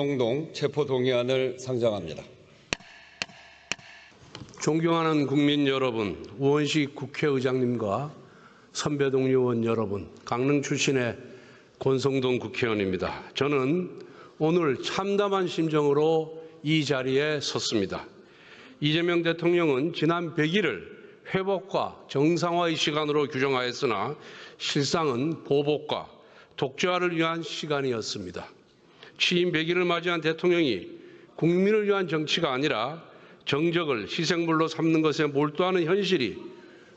공동 체포동의안을 상정합니다. 존경하는 국민 여러분, 우원식 국회의장님과 선배 동료원 여러분, 강릉 출신의 권성동 국회의원입니다. 저는 오늘 참담한 심정으로 이 자리에 섰습니다. 이재명 대통령은 지난 100일을 회복과 정상화의 시간으로 규정하였으나 실상은 보복과 독재화를 위한 시간이었습니다. 취임 100일을 맞이한 대통령이 국민을 위한 정치가 아니라 정적을 희생물로 삼는 것에 몰두하는 현실이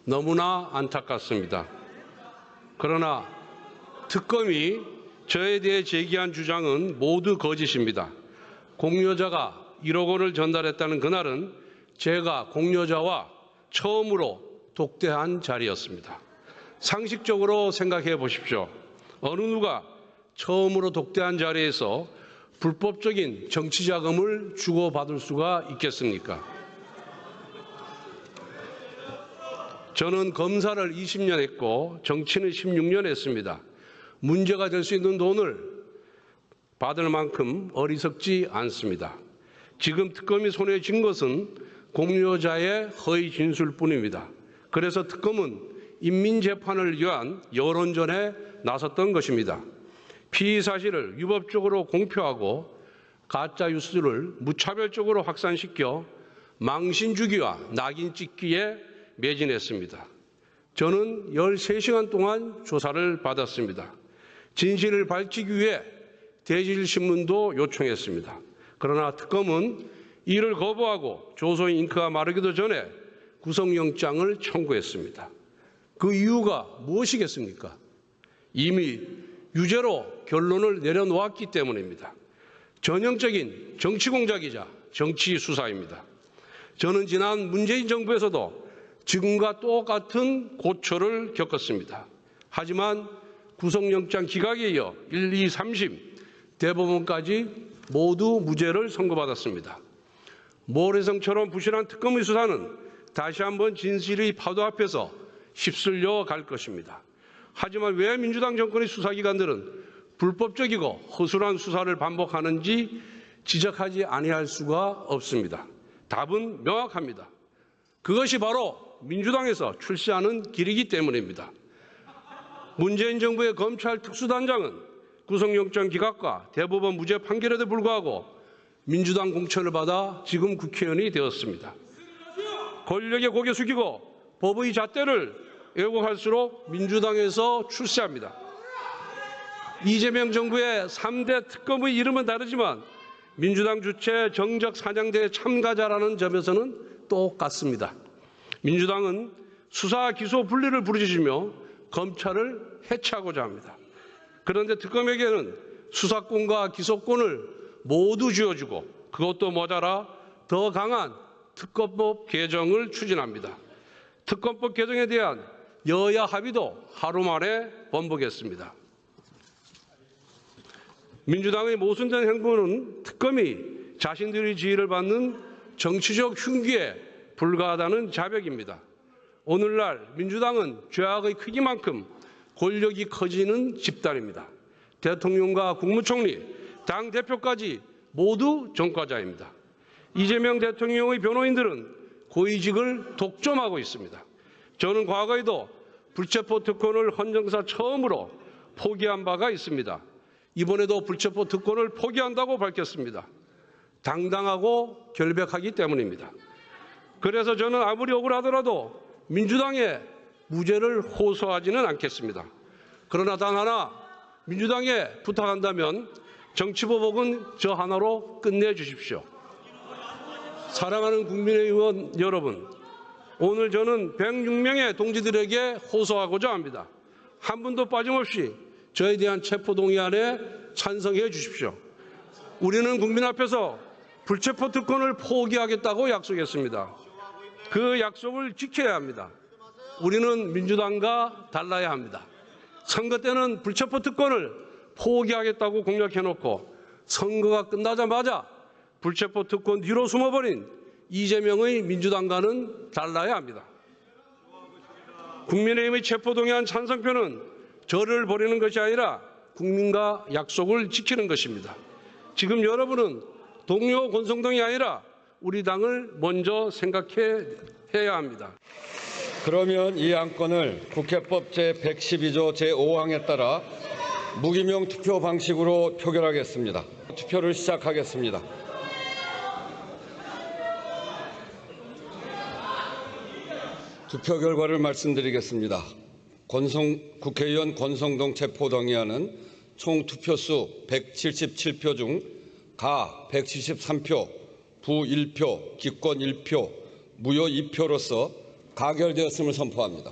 너무나 안타깝습니다. 그러나 특검이 저에 대해 제기한 주장은 모두 거짓입니다. 공여자가 1억 원을 전달했다는 그날은 제가 공여자와 처음으로 독대한 자리였습니다. 상식적으로 생각해 보십시오. 어느 누가 처음으로 독대한 자리에서 불법적인 정치 자금을 주고받을 수가 있겠습니까? 저는 검사를 20년 했고 정치는 16년 했습니다. 문제가 될 수 있는 돈을 받을 만큼 어리석지 않습니다. 지금 특검이 손에 쥔 것은 공유자의 허위 진술뿐입니다. 그래서 특검은 인민재판을 위한 여론전에 나섰던 것입니다. 피의 사실을 위법적으로 공표하고 가짜 뉴스를 무차별적으로 확산시켜 망신 주기와 낙인 찍기에 매진했습니다. 저는 13시간 동안 조사를 받았습니다. 진실을 밝히기 위해 대질신문도 요청했습니다. 그러나 특검은 이를 거부하고 조서의 잉크가 마르기도 전에 구속영장을 청구했습니다. 그 이유가 무엇이겠습니까? 이미 유죄로 결론을 내려놓았기 때문입니다. 전형적인 정치 공작이자 정치 수사입니다. 저는 지난 문재인 정부에서도 지금과 똑같은 고초를 겪었습니다. 하지만 구속영장 기각에 이어 1, 2, 3심 대법원까지 모두 무죄를 선고받았습니다. 모래성처럼 부실한 특검의 수사는 다시 한번 진실의 파도 앞에서 휩쓸려 갈 것입니다. 하지만 왜 민주당 정권의 수사기관들은 불법적이고 허술한 수사를 반복하는지 지적하지 아니할 수가 없습니다. 답은 명확합니다. 그것이 바로 민주당에서 출시하는 길이기 때문입니다. 문재인 정부의 검찰 특수단장은 구속영장 기각과 대법원 무죄 판결에도 불구하고 민주당 공천을 받아 지금 국회의원이 되었습니다. 권력의 고개 숙이고 법의 잣대를 왜곡할수록 민주당에서 출세합니다. 이재명 정부의 3대 특검의 이름은 다르지만 민주당 주최 정적 사냥대회 참가자라는 점에서는 똑같습니다. 민주당은 수사 기소 분리를 부르짖으며 검찰을 해체하고자 합니다. 그런데 특검에게는 수사권과 기소권을 모두 쥐어주고 그것도 모자라 더 강한 특검법 개정을 추진합니다. 특검법 개정에 대한 여야 합의도 하루 만에 번복했습니다. 민주당의 모순된 행보는 특검이 자신들의 지위를 받는 정치적 흉기에 불과하다는 자백입니다. 오늘날 민주당은 죄악의 크기만큼 권력이 커지는 집단입니다. 대통령과 국무총리, 당 대표까지 모두 전과자입니다. 이재명 대통령의 변호인들은 고위직을 독점하고 있습니다. 저는 과거에도 불체포 특권을 헌정사 처음으로 포기한 바가 있습니다. 이번에도 불체포 특권을 포기한다고 밝혔습니다. 당당하고 결백하기 때문입니다. 그래서 저는 아무리 억울하더라도 민주당의 무죄를 호소하지는 않겠습니다. 그러나 단 하나 민주당에 부탁한다면 정치보복은 저 하나로 끝내주십시오. 사랑하는 국민의원 여러분, 오늘 저는 106명의 동지들에게 호소하고자 합니다. 한 분도 빠짐없이 저에 대한 체포동의안에 찬성해 주십시오. 우리는 국민 앞에서 불체포 특권을 포기하겠다고 약속했습니다. 그 약속을 지켜야 합니다. 우리는 민주당과 달라야 합니다. 선거 때는 불체포 특권을 포기하겠다고 공약해놓고 선거가 끝나자마자 불체포 특권 뒤로 숨어버린 이재명의 민주당과는 달라야 합니다. 국민의힘의 체포동의안 찬성표는 저를 버리는 것이 아니라 국민과 약속을 지키는 것입니다. 지금 여러분은 동료 권성동이 아니라 우리 당을 먼저 생각해 해야 합니다. 그러면 이 안건을 국회법 제112조 제5항에 따라 무기명 투표 방식으로 표결하겠습니다. 투표를 시작하겠습니다. 투표 결과를 말씀드리겠습니다. 권성, 국회의원 권성동 체포동의안은 총 투표수 177표 중 가 173표, 부 1표, 기권 1표, 무효 2표로서 가결되었음을 선포합니다.